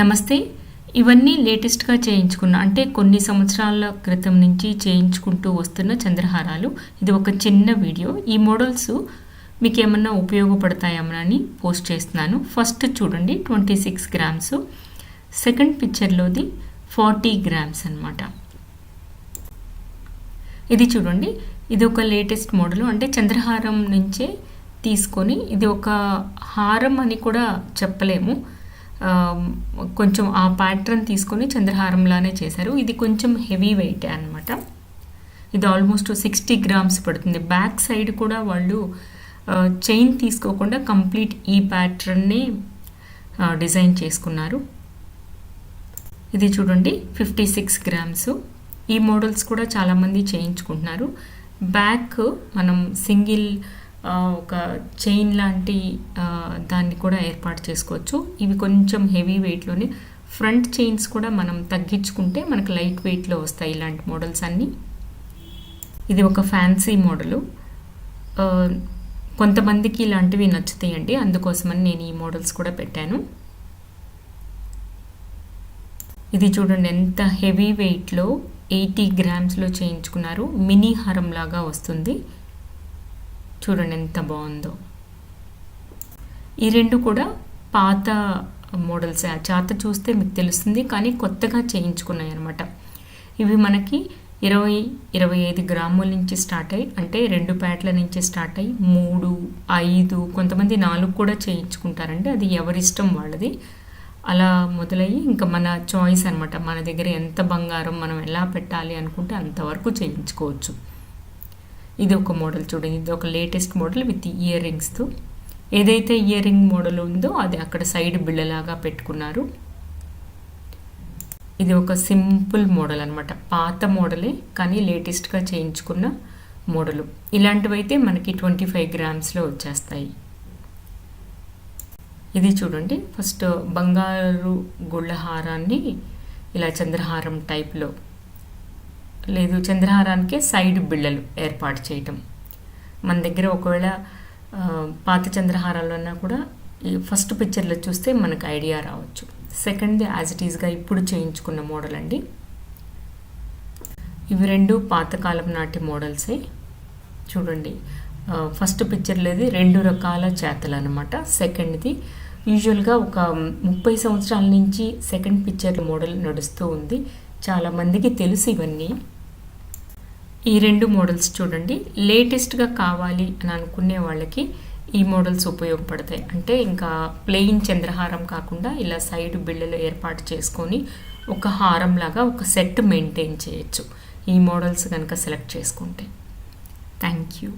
నమస్తే. ఇవన్నీ లేటెస్ట్గా చేయించుకున్న అంటే కొన్ని సంవత్సరాల క్రితం నుంచి చేయించుకుంటూ వస్తున్న చంద్రహారాలు. ఇది ఒక చిన్న వీడియో. ఈ మోడల్స్ మీకు ఏమన్నా ఉపయోగపడతాయేమని పోస్ట్ చేస్తున్నాను. ఫస్ట్ చూడండి ట్వంటీ సిక్స్ గ్రామ్స్. సెకండ్ పిక్చర్లోది ఫార్టీ గ్రామ్స్ అనమాట ఇది చూడండి ఇది ఒక లేటెస్ట్ మోడల్. అంటే చంద్రహారం నుంచే తీసుకొని ఇది ఒక హారం అని కూడా చెప్పలేము. కొంచెం ఆ ప్యాటర్న్ తీసుకొని చంద్రహారంలానే చేశారు. ఇది కొంచెం హెవీ వెయిట్ అనమాట ఇది ఆల్మోస్ట్ సిక్స్టీ గ్రామ్స్ పడుతుంది. బ్యాక్ సైడ్ కూడా వాళ్ళు చైన్ తీసుకోకుండా కంప్లీట్ ఈ ప్యాటర్న్ని డిజైన్ చేసుకున్నారు. ఇది చూడండి ఫిఫ్టీ సిక్స్ గ్రామ్స్ ఈ మోడల్స్ కూడా చాలామంది చేయించుకుంటున్నారు. బ్యాక్ మనం సింగిల్ ఒక చైన్ లాంటి దాన్ని కూడా ఏర్పాటు చేసుకోవచ్చు. ఇవి కొంచెం హెవీ వెయిట్లోనే ఫ్రంట్ చైన్స్ కూడా మనం తగ్గించుకుంటే మనకు లైట్ వెయిట్లో వస్తాయి ఇలాంటి మోడల్స్ అన్నీ. ఇది ఒక ఫ్యాన్సీ మోడలు కొంతమందికి ఇలాంటివి నచ్చుతాయండి. అందుకోసమని నేను ఈ మోడల్స్ కూడా పెట్టాను. ఇది చూడండి ఎంత హెవీ వెయిట్లో ఎయిటీ గ్రామ్స్లో చేయించుకున్నారు. మినీ హారం లాగా వస్తుంది. చూడండి ఎంత బాగుందో. ఈ రెండు కూడా పాత మోడల్స్. ఆ చాత చూస్తే మీకు తెలుస్తుంది కానీ కొత్తగా చేయించుకున్నాయి అనమాట ఇవి మనకి ఇరవై ఇరవై ఐదు గ్రాముల నుంచి స్టార్ట్ అయ్యి అంటే రెండు ప్యాట్ల నుంచి స్టార్ట్ అయ్యి మూడు ఐదు కొంతమంది నాలుగు కూడా చేయించుకుంటారండి. అది ఎవరిష్టం వాళ్ళది. అలా మొదలయ్యి ఇంకా మన చాయిస్ అనమాట మన దగ్గర ఎంత బంగారం మనం ఎలా పెట్టాలి అనుకుంటే అంతవరకు చేయించుకోవచ్చు. ఇది ఒక మోడల్ చూడండి. ఇది ఒక లేటెస్ట్ మోడల్ విత్ ఇయర్ రింగ్స్తో ఏదైతే ఇయర్ రింగ్ మోడల్ ఉందో అది అక్కడ సైడ్ బిళ్ళలాగా పెట్టుకున్నారు. ఇది ఒక సింపుల్ మోడల్ అనమాట పాత మోడలే కానీ లేటెస్ట్గా చేయించుకున్న మోడలు. ఇలాంటివైతే మనకి ట్వంటీ ఫైవ్ గ్రామ్స్లో వచ్చేస్తాయి. ఇది చూడండి. ఫస్ట్ బంగారు గుళ్ళ హారాన్ని ఇలా చంద్రహారం టైప్లో లేదు చంద్రహారానికి సైడ్ బిళ్ళలు ఏర్పాటు చేయటం. మన దగ్గర ఒకవేళ పాత చంద్రహారాలు అన్నా కూడా ఈ ఫస్ట్ పిక్చర్లో చూస్తే మనకు ఐడియా రావచ్చు. సెకండ్ యాజ్ ఇట్ ఈస్గా ఇప్పుడు చేయించుకున్న మోడల్ అండి. ఇవి రెండు పాతకాలం నాటి మోడల్సే. చూడండి ఫస్ట్ పిక్చర్లోది రెండు రకాల చేతలు అనమాట సెకండ్ది యూజువల్గా ఒక ముప్పై సంవత్సరాల నుంచి సెకండ్ పిక్చర్ మోడల్ నడుస్తూ ఉంది. చాలామందికి తెలుసు ఇవన్నీ. ఈ రెండు మోడల్స్ చూడండి. లేటెస్ట్గా కావాలి అని అనుకునే వాళ్ళకి ఈ మోడల్స్ ఉపయోగపడతాయి. అంటే ఇంకా ప్లెయిన్ చంద్రహారం కాకుండా ఇలా సైడ్ బిళ్ళలు ఏర్పాటు చేసుకొని ఒక హారం లాగా ఒక సెట్ మెయింటైన్ చేయొచ్చు. ఈ మోడల్స్ కనుక సెలెక్ట్ చేసుకుంటే. Thank you.